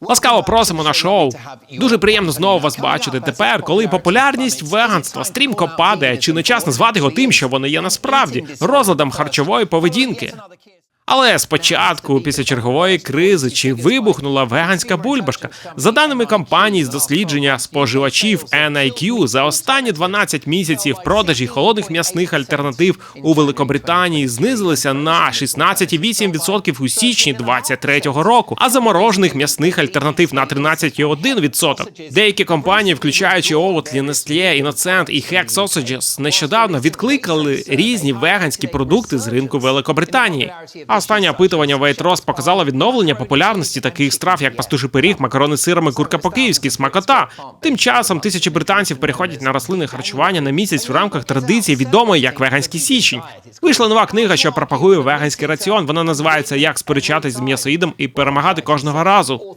Ласкаво просимо на шоу. Дуже приємно знову вас бачити тепер, коли популярність веганства стрімко падає. Чи не час назвати його тим, що воно є насправді розладом харчової поведінки? Але спочатку, після чергової кризи, чи вибухнула веганська бульбашка? За даними компанії з дослідження споживачів NIQ, за останні 12 місяців продажі холодних м'ясних альтернатив у Великобританії знизилися на 16,8% у січні 2023 року, а заморожених м'ясних альтернатив на 13,1%. Деякі компанії, включаючи Oatly, Nestlé, Innocent і Hack Sausages, нещодавно відкликали різні веганські продукти з ринку Великобританії. А останнє опитування Waitrose показало відновлення популярності таких страв, як пастуший пиріг, макарони з сирами, курка по-київськи, смакота. Тим часом тисячі британців переходять на рослинне харчування на місяць в рамках традиції, відомої як веганський січень. Вийшла нова книга, що пропагує веганський раціон. Вона називається Як сперечатись з м'ясоїдом і перемагати кожного разу.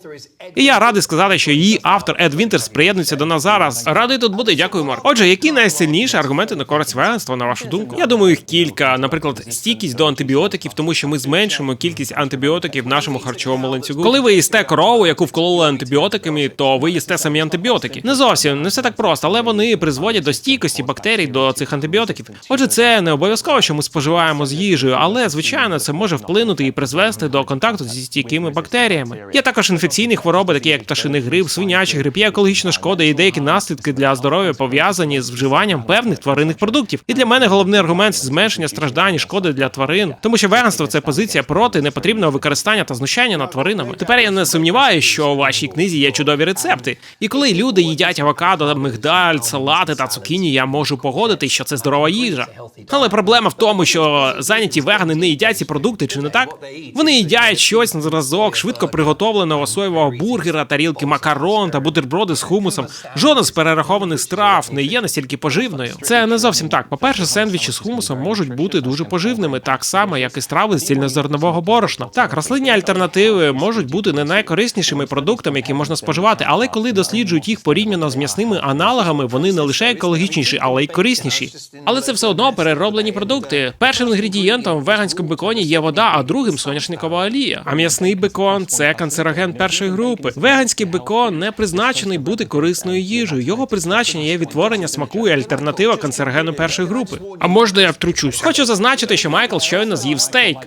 І я радий сказати, що її автор Ед Вінтерс приєднується до нас зараз. Радий тут бути. Дякую, Марк. Отже, які найсильніші аргументи на користь веганства, на вашу думку? Я думаю, їх кілька. Наприклад, стійкість до антибіотиків, тому що ми зменшимо кількість антибіотиків в нашому харчовому ланцюгу. Коли ви їсте корову, яку вкололи антибіотиками, то ви їсте самі антибіотики. Не зовсім не все так просто, але вони призводять до стійкості бактерій до цих антибіотиків. Отже, це не обов'язково, що ми споживаємо з їжею, але звичайно це може вплинути і призвести до контакту зі стійкими бактеріями. Є також інфекційні хвороби, такі як пташиний грип, свинячий грип, є екологічна шкода і деякі наслідки для здоров'я пов'язані з вживанням певних тваринних продуктів. І для мене головний аргумент зменшення страждань і шкоди для тварин, тому що веганство це позиція проти непотрібного використання та знущання над тваринами. Тепер я не сумніваюся, що у вашій книзі є чудові рецепти. І коли люди їдять авокадо, мигдаль, салати та цукіні, я можу погодити, що це здорова їжа. Але проблема в тому, що зайняті вегани не їдять ці продукти, чи не так? Вони їдять щось на зразок, швидко приготовленого соєвого бургера, тарілки макарон та бутерброди з хумусом. Жодна з перерахованих страв не є настільки поживною. Це не зовсім так. По-перше, сендвічі з хумусом можуть бути дуже поживними, так само як і страви з цільнозернового борошна. Так, рослинні альтернативи можуть бути не найкориснішими продуктами, які можна споживати, але коли досліджують їх порівняно з м'ясними аналогами, вони не лише екологічніші, але й корисніші. Але це все одно перероблені продукти. Першим інгредієнтом в веганському беконі є вода, а другим соняшникова олія. А м'ясний бекон це канцероген першої групи. Веганський бекон не призначений бути корисною їжею. Його призначення є відтворення смаку і альтернатива канцерогену першої групи. А можна я втручусь? Хочу зазначити, що Майкл щойно з'їв стейк.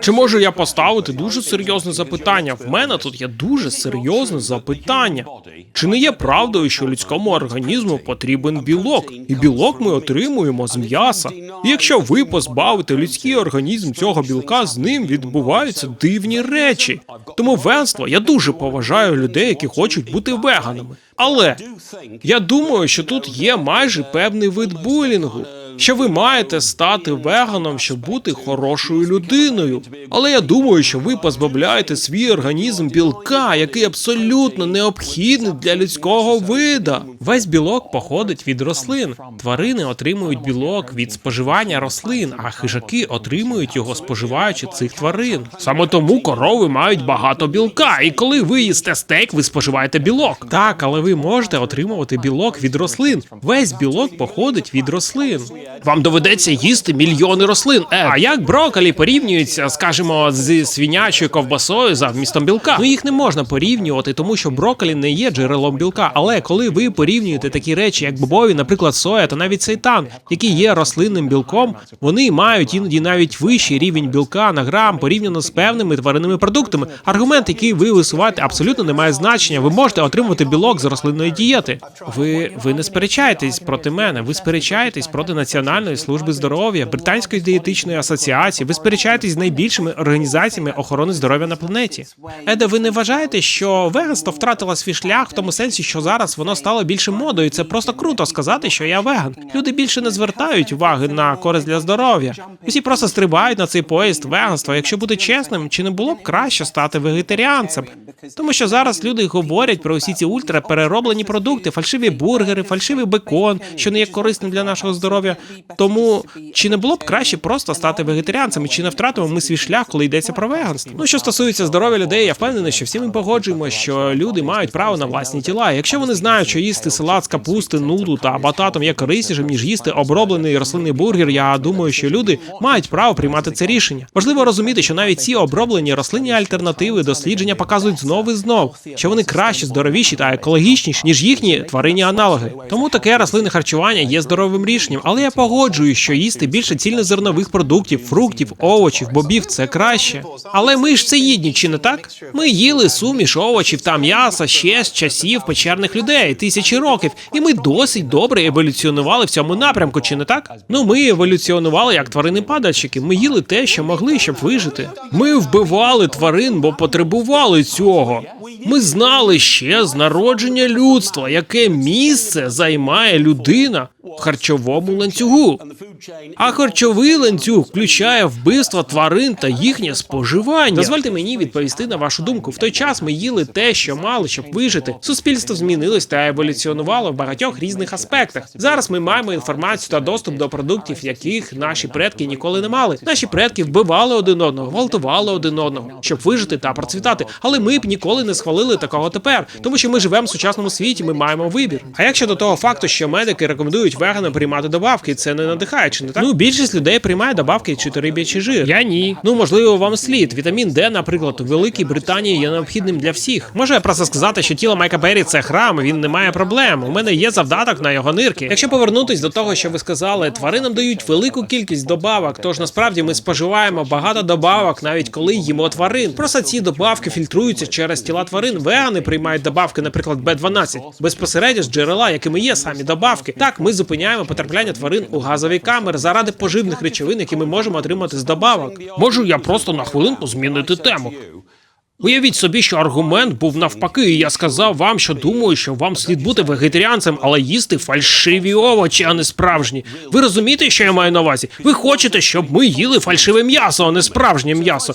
Чи можу я поставити дуже серйозне запитання? В мене тут є дуже серйозне запитання. Чи не є правдою, що людському організму потрібен білок, і білок ми отримуємо з м'яса? І якщо ви позбавите людський організм цього білка, з ним відбуваються дивні речі. Тому венство я дуже поважаю людей, які хочуть бути веганами. Але я думаю, що тут є майже певний вид булінгу. Що ви маєте стати веганом, щоб бути хорошою людиною. Але я думаю, що ви позбавляєте свій організм білка, який абсолютно необхідний для людського вида. Весь білок походить від рослин. Тварини отримують білок від споживання рослин, а хижаки отримують його споживаючи цих тварин. Саме тому корови мають багато білка. І коли ви їсте стейк, ви споживаєте білок. Так, але ви можете отримувати білок від рослин. Весь білок походить від рослин. Вам доведеться їсти мільйони рослин. Е, а як брокколі порівнюється, скажімо, з свинячою ковбасою за вмістом білка? Ну їх не можна порівнювати, тому що брокколі не є джерелом білка. Але коли ви порівнюєте такі речі, як бобові, наприклад, соя та навіть сейтан, які є рослинним білком, вони мають іноді навіть вищий рівень білка на грам порівняно з певними тваринними продуктами. Аргумент, який ви висуваєте, абсолютно не має значення. Ви можете отримувати білок з рослинної дієти. Ви, ви не сперечаєтесь проти мене, ви сперечаєтесь проти національної служби здоров'я, британської дієтичної асоціації. Ви сперечаєтесь з найбільшими організаціями охорони здоров'я на планеті. Еде, ви не вважаєте, що веганство втратило свій шлях в тому сенсі, що зараз воно стало більше модою. Це просто круто сказати, що я веган. Люди більше не звертають уваги на користь для здоров'я. Усі просто стрибають на цей поїзд веганства. Якщо бути чесним, чи не було б краще стати вегетаріанцем? Тому що зараз люди говорять про усі ці ультраперероблені продукти, фальшиві бургери, фальшивий бекон, що не є корисним для нашого здоров'я. Тому чи не було б краще просто стати вегетаріанцем, чи не втратимо ми свій шлях, коли йдеться про веганство? Ну що стосується здоров'я людей, я впевнений, що всі ми погоджуємо, що люди мають право на власні тіла. Якщо вони знають, що їсти їсти салат з капусти, нуду та бататом є кориснішим, ніж їсти оброблений рослинний бургер. Я думаю, що люди мають право приймати це рішення. Важливо розуміти, що навіть ці оброблені рослинні альтернативи дослідження показують знов і знов, що вони кращі, здоровіші та екологічніші, ніж їхні тваринні аналоги. Тому таке рослинне харчування є здоровим рішенням, але я погоджуюсь, що їсти більше цільнозернових продуктів, фруктів, овочів, бобів це краще. Але ми ж це їдні, чи не так? Ми їли суміш овочів та м'яса ще з часів печерних людей, тисячі років, і ми досить добре еволюціонували в цьому напрямку, чи не так? Ну ми еволюціонували як тварини падальщики. Ми їли те, що могли, щоб вижити. Ми вбивали тварин, бо потребували цього. Ми знали ще з народження людства, яке місце займає людина харчовому ланцюгу. А харчовий ланцюг включає вбивство тварин та їхнє споживання. Дозвольте мені відповісти на вашу думку. В той час ми їли те, що мали, щоб вижити. Суспільство змінилось та еволюціонувало в багатьох різних аспектах. Зараз ми маємо інформацію та доступ до продуктів, яких наші предки ніколи не мали. Наші предки вбивали один одного, гвалтували один одного, щоб вижити та процвітати. Але ми б ніколи не схвалили такого тепер, тому що ми живемо в сучасному світі. Ми маємо вибір. А як щодо того факту, що медики рекомендують веганам приймати добавки, це не надихає, чи не так? Ну більшість людей приймає добавки чи то риб'ячий жир. Я ні. Ну можливо, вам слід. Вітамін Д, наприклад, у Великій Британії є необхідним для всіх. Можу я просто сказати, що тіло Майка Беррі це храм, він не має проблем. У мене є завдаток на його нирки. Якщо повернутись до того, що ви сказали, тваринам дають велику кількість добавок, тож насправді ми споживаємо багато добавок, навіть коли їмо тварин. Просто ці добавки фільтруються через тіла тварин. Вегани приймають добавки, наприклад, Б12, безпосередньо з джерела, якими є самі добавки. Так, ми зупиняємо потрапляння тварин у газові камери заради поживних речовин, які ми можемо отримати з добавок. Можу я просто на хвилинку змінити тему. Уявіть собі, що аргумент був навпаки, і я сказав вам, що думаю, що вам слід бути вегетаріанцем, але їсти фальшиві овочі, а не справжні. Ви розумієте, що я маю на увазі? Ви хочете, щоб ми їли фальшиве м'ясо, а не справжнє м'ясо.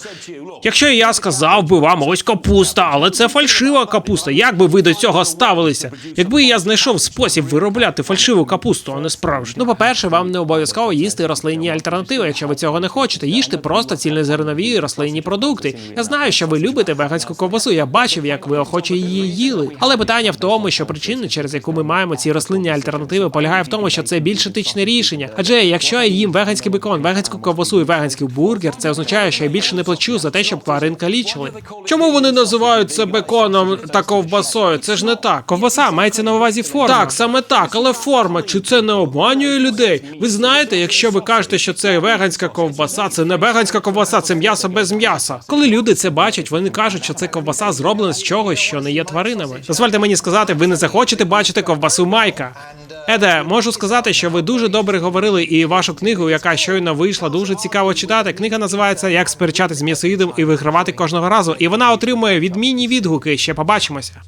Якщо я сказав би вам ось капуста, але це фальшива капуста. Як би ви до цього ставилися? Якби я знайшов спосіб виробляти фальшиву капусту, а не справжню. Ну, по-перше, вам не обов'язково їсти рослинні альтернативи, якщо ви цього не хочете. Їжте просто цільнозернові рослинні продукти. Я знаю, що ви любите веганську ковбасу. Я бачив, як ви охоче її їли. Але питання в тому, що причина, через яку ми маємо ці рослинні альтернативи, полягає в тому, що це більш етичне рішення. Адже якщо я їм веганський бекон, веганську ковбасу і веганський бургер, це означає, що я більше не плачу за те, щоб тварин калічили. Чому вони називають це беконом та ковбасою? Це ж не так. Ковбаса мається на увазі форма. Так, саме так, але форма, чи це не обманює людей? Ви знаєте, якщо ви кажете, що це веганська ковбаса, це не веганська ковбаса, це м'ясо без м'яса. Коли люди це бачать, вони кажуть, що це ковбаса зроблена з чогось, що не є тваринами. Дозвольте мені сказати, ви не захочете бачити ковбасу Майка. Еде, можу сказати, що ви дуже добре говорили, і вашу книгу, яка щойно вийшла, дуже цікаво читати. Книга називається Як сперечатись з м'ясоїдом і вигравати кожного разу. І вона отримує відмінні відгуки. Ще побачимося.